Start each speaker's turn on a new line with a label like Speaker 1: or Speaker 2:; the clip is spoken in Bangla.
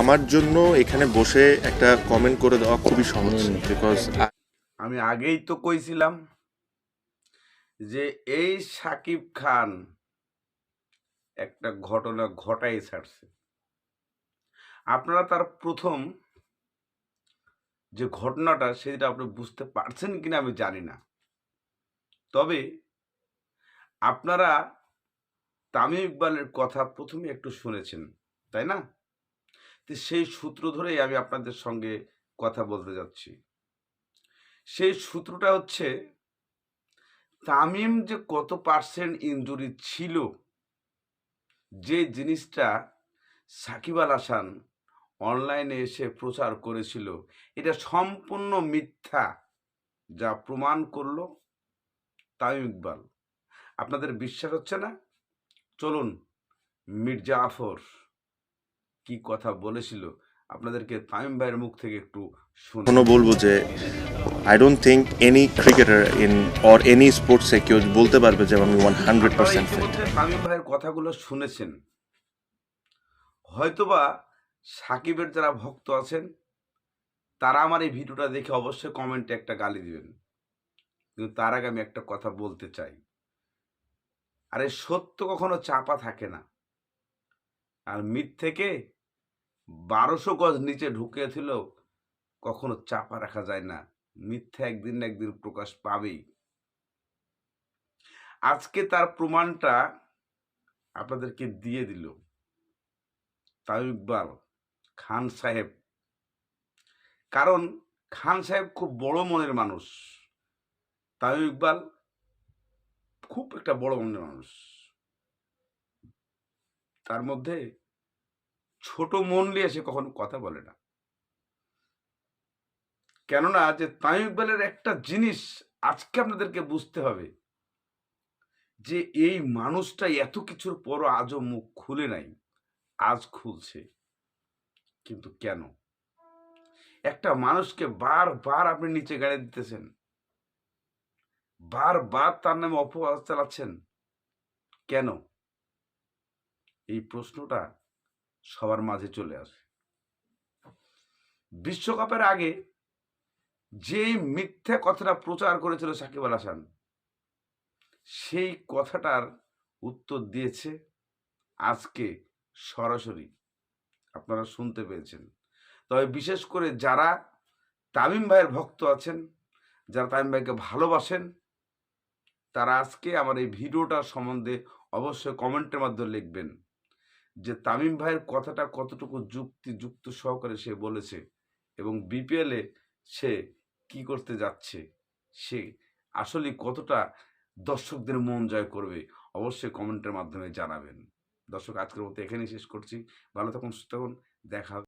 Speaker 1: আমার জন্য এখানে বসে একটা কমেন্ট করে দেওয়া খুবই সহজ বিকজ
Speaker 2: আমি আগেই তো কইছিলাম যে এই সাকিব খান একটা ঘটনা ঘটাই ছাড়ছে। আপনারা তার প্রথম যে ঘটনাটা সেটা আপনি বুঝতে পারছেন কিনা আমি জানি না। তবে আপনারা তামিম ইকবালের কথা প্রথমে একটু শুনেছেন তাই না? তো সেই সূত্র ধরেই আমি আপনাদের সঙ্গে কথা বলতে যাচ্ছি। সেই সূত্রটা হচ্ছে, তামিম যে কত পার্সেন্ট ইনজুরি ছিল, যে জিনিসটা সাকিব আল হাসান অনলাইনে এসে প্রচার করেছিল, এটা সম্পূর্ণ মিথ্যা যা প্রমাণ করল তামিম ইকবাল। আপনাদের বিশ্বাস হচ্ছে না? চলুন, মির্জা আফর কি কথা বলেছিল আপনাদেরকে তামিম ভাইয়ের মুখ থেকে একটু শুনে
Speaker 1: বলব যে I don't think any cricketer in or any স্পোর্টসে কেউ বলতে পারবে যে আমি one hundred percent fit
Speaker 2: Tamim ভাইয়ের কথাগুলো শুনেছেন। হয়তোবা সাকিবের যারা ভক্ত আছেন তারা আমার এই ভিডিওটা দেখে অবশ্যই কমেন্টে একটা গালি দিবেন। কিন্তু তার আগে আমি একটা কথা বলতে চাই। আরে সত্য কখনো চাপা থাকে না। আর মিথ্যেকে বারোশো গজ নিচে ঢুকিয়েছিল কখনো চাপা রাখা যায় না। মিথ্যা একদিন না একদিন প্রকাশ পাবেই। আজকে তার প্রমাণটা আপনাদেরকে দিয়ে দিল। তামিম ইকবাল খান সাহেব। কারণ খান সাহেব খুব বড় মনের মানুষ। তামিম ইকবাল খুব একটা বড় মনের মানুষ। তার মধ্যে ছোট মন নিয়ে সে কখনো কথা বলে না। কেননা যে তামিম ইকবালের একটা জিনিস আজকে আপনাদেরকে বুঝতে হবে, যে এই মানুষটা এত কিছুর পরও আজও মুখ খুলে নাই, আজ খুলছে। কিন্তু কেন? একটা মানুষকে বারবার আপনি নিচে গাড়ি দিতেছেন, বারবার তার নামে অপবাদ চালাচ্ছেন, কেন? এই প্রশ্নটা সবার মাঝে চলে আসে। বিশ্বকাপের আগে যে মিথ্যা কথাটা প্রচার করেছিল সাকিব আল হাসান, সেই কথাটার উত্তর দিয়েছে আজকে সরাসরি। আপনারা শুনতে পেয়েছেন। তবে বিশেষ করে যারা তামিম ভাইয়ের ভক্ত আছেন, যারা তামিম ভাইকে ভালোবাসেন, তারা আজকে আমার এই ভিডিওটার সম্বন্ধে অবশ্যই কমেন্টের মাধ্যমে লিখবেন। যে তামিম ভাইয়ের কথাটা কতটুকু যুক্তি, যুক্ত সহকারে সে বলেছে এবং বিপিএলে সে কি করতে যাচ্ছে, সে আসলে কতটা দর্শকদের মন জয় করবে, অবশ্যই কমেন্টের মাধ্যমে জানাবেন। দর্শক, আজকের মতো এখানেই শেষ করছি। ভালো থাকুন, সুস্থ দেখা